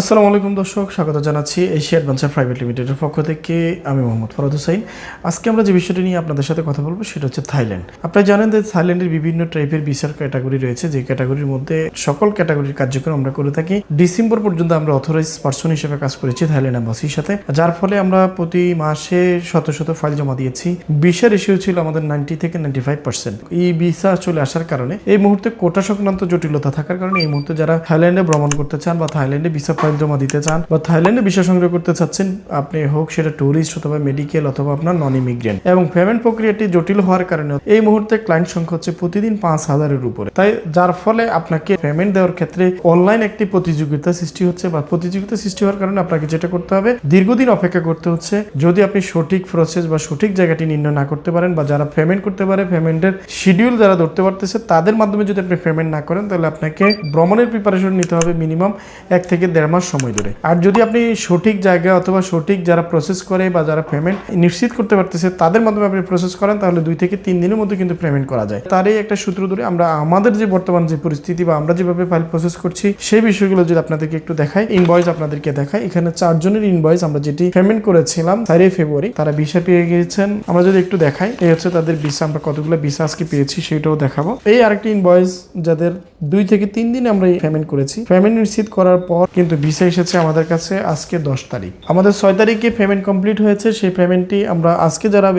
আসসালামু আলাইকুম দর্শক, স্বাগত জানাচ্ছি এশিয়া অ্যাডভেঞ্চার প্রাইভেট লিমিটেডের পক্ষ থেকে। আমি মোহাম্মদ ফরদ হুসাইন। আজকে আমরা যে বিষয়টি নিয়ে আপনাদের সাথে কথা বলব সেটা হচ্ছে থাইল্যান্ড। আপনারা জানেন যে থাইল্যান্ডের বিভিন্ন টাইপের ভিসার ক্যাটাগরি রয়েছে, যে ক্যাটাগরির মধ্যে সকল ক্যাটাগরির কার্যক্রম আমরা করে থাকি। ডিসেম্বর পর্যন্ত আমরা অথরাইজ পার্সন হিসেবে কাজ করেছি থাইল্যান্ড অ্যাম্বাসির সাথে, যার ফলে আমরা প্রতি মাসে শত শত ফাইল জমা দিয়েছি। ভিসা রেশিও ছিল আমাদের নাইনটি থেকে নাইনটি ফাইভ পার্সেন্ট এই ভিসা চলে আসার কারণে এই মুহূর্তে কোটা সংক্রান্ত জটিলতা থাকার কারণে এই মুহূর্তে যারা থাইল্যান্ডে ভ্রমণ করতে চান বা থাইল্যান্ডে ভিসা ফাইল জমা দিতে চান বা থাইল্যান্ডে ভিসা সংগ্রহ করতে চাচ্ছেন, আপনি হোক সেটা ট্যুরিস্ট অথবা মেডিকেল অথবা আপনার নন ইমিগ্রেন্ট এবং পেমেন্ট প্রক্রিয়াটি জটিল হওয়ার কারণে এই মুহূর্তে ক্লায়েন্ট সংখ্যা হচ্ছে প্রতিদিন পাঁচ হাজারের উপরে। তাই যার ফলে আপনাকে পেমেন্ট দেওয়ার ক্ষেত্রে অনলাইন একটি প্রতিযোগিতা সৃষ্টি হচ্ছে বা প্রতিযোগিতা সৃষ্টি হওয়ার কারণে আপনাকে যেটা করতে হবে, দীর্ঘদিন অপেক্ষা করতে হচ্ছে। যদি আপনি সঠিক প্রসেস বা সঠিক জায়গাটি নির্ণয় না করতে পারেন বা যারা পেমেন্ট করতে পারে পেমেন্টের শিডিউল যারা ধরতে পারতেছে, তাদের মাধ্যমে যদি আপনি পেমেন্ট না করেন, তাহলে আপনাকে ভ্রমণের প্রিপারেশন নিতে হবে মিনিমাম এক থেকে দেড় মাস সময় ধরে। আর যদি আপনি সঠিক জায়গা অথবা সঠিক যারা প্রসেস করে বা যারা পেমেন্ট নিশ্চিত করতে পারতেছে, তাদের মাধ্যমে আপনি প্রসেস করেন, তাহলে দুই থেকে তিন দিনের মধ্যে কিন্তু পেমেন্ট করা যায়। তারই একটা সূত্র ধরে আমরা আমাদের যে বর্তমান যে পরিস্থিতি বা আমরা যেভাবে ফাইল প্রসেস করছি, সেই বিষয়গুলো যদি আপনাদেরকে একটু দেখাই ইনভয়েস আপনাদেরকে দেখাই। এখানে চারজনের ইনভয়েস আমরা যেটি পেমেন্ট করেছিলাম চারই ফেব্রুয়ারি তারা ভিসা পেয়ে গিয়েছেন। আমরা যদি একটু দেখাই, এই হচ্ছে তাদের ভিসা আমরা কতগুলো ভিসা আজকে পেয়েছি সেটাও দেখাবো। এই আরেকটি ইনভয়েস যাদের দুই থেকে তিন দিন আমরা পেমেন্ট করেছি। পেমেন্ট নিশ্চিত করার পর কিন্তু ভিসা এসেছে আমাদের কাছে আজকে দশ তারিখ। আমাদের ছয় তারিখে পেমেন্ট কমপ্লিট হয়েছে, সেই পেমেন্টটি আমরা আজকে যারা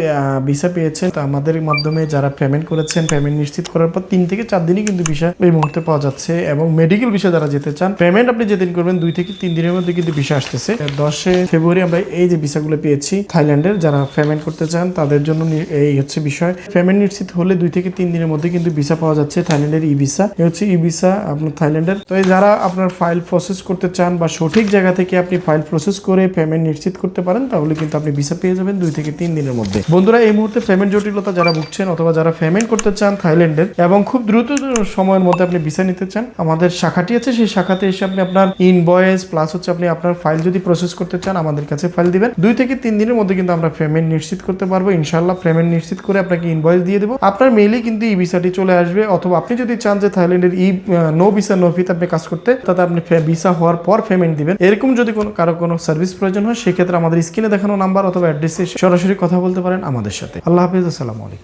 ভিসা পেয়েছেন, তা আমাদের মাধ্যমে যারা পেমেন্ট করেছেন পেমেন্ট নিশ্চিত করার পর তিন থেকে চার দিনই কিন্তু ভিসা এই মুহূর্তে পাওয়া যাচ্ছে এবং মেডিকেল ভিসা যারা যেতে চান পেমেন্ট আপনি যেদিন করবেন দুই থেকে তিন দিনের মধ্যে কিন্তু ভিসা আসতেছে। দশে ফেব্রুয়ারি আমরা এই যে ভিসাগুলো পেয়েছি, থাইল্যান্ডের যারা পেমেন্ট করতে চান, তাদের জন্য এই হচ্ছে বিষয়। পেমেন্ট নিশ্চিত হলে দুই থেকে তিন দিনের মধ্যে কিন্তু ভিসা পাওয়া যাচ্ছে, থাইল্যান্ডের ই ভিসা এই হচ্ছে ই ভিসা আপনার থাইল্যান্ডের। তো যারা আপনার ফাইল প্রসেস করতে চান বা সঠিক জায়গা থেকে আপনি ফাইল প্রসেস করে পেমেন্ট নিশ্চিত করতে পারেন, তাহলে কিন্তু আপনি ভিসা পেয়ে যাবেন দুই থেকে তিন দিনের মধ্যে। বন্ধুরা, এই মুহূর্তে পেমেন্ট জটিলতা যারা ভুগছেন অথবা যারা পেমেন্ট করতে চান থাইল্যান্ডের এবং খুব দ্রুত সময়ের মধ্যে আপনি ভিসা নিতে চান, আমাদের শাখাটি আছে, সেই শাখাতে এসে আপনি আপনার ইনভয়েস প্লাস হচ্ছে আপনি আপনার ফাইল যদি প্রসেস করতে চান, আমাদের কাছে ফাইল দিবেন। দুই থেকে তিন দিনের মধ্যে কিন্তু আমরা পেমেন্ট নিশ্চিত করতে পারব ইনশাল্লাহ পেমেন্ট নিশ্চিত করে আপনাকে ইনভয়েস দিয়ে দেবো। আপনার মেইলে কিন্তু ই ভিসাটি চলে আসবে, অথবা আপনি যদি চান যে থাইল্যান্ডের ই নো ভিসা নো ফিতে আপনি কাজ করতে, তাতে আপনি ভিসা হওয়ার পর পেমেন্ট দিবেন। এরকম যদি কোনো, কারও কোনো সার্ভিস প্রয়োজন হয়, সেক্ষেত্রে আমাদের স্ক্রিনে দেখানো নাম্বার অথবা অ্যাড্রেসে সরাসরি কথা বলতে পারেন আমাদের সাথে। আল্লাহ হাফিজ, আসসালামু আলাইকুম।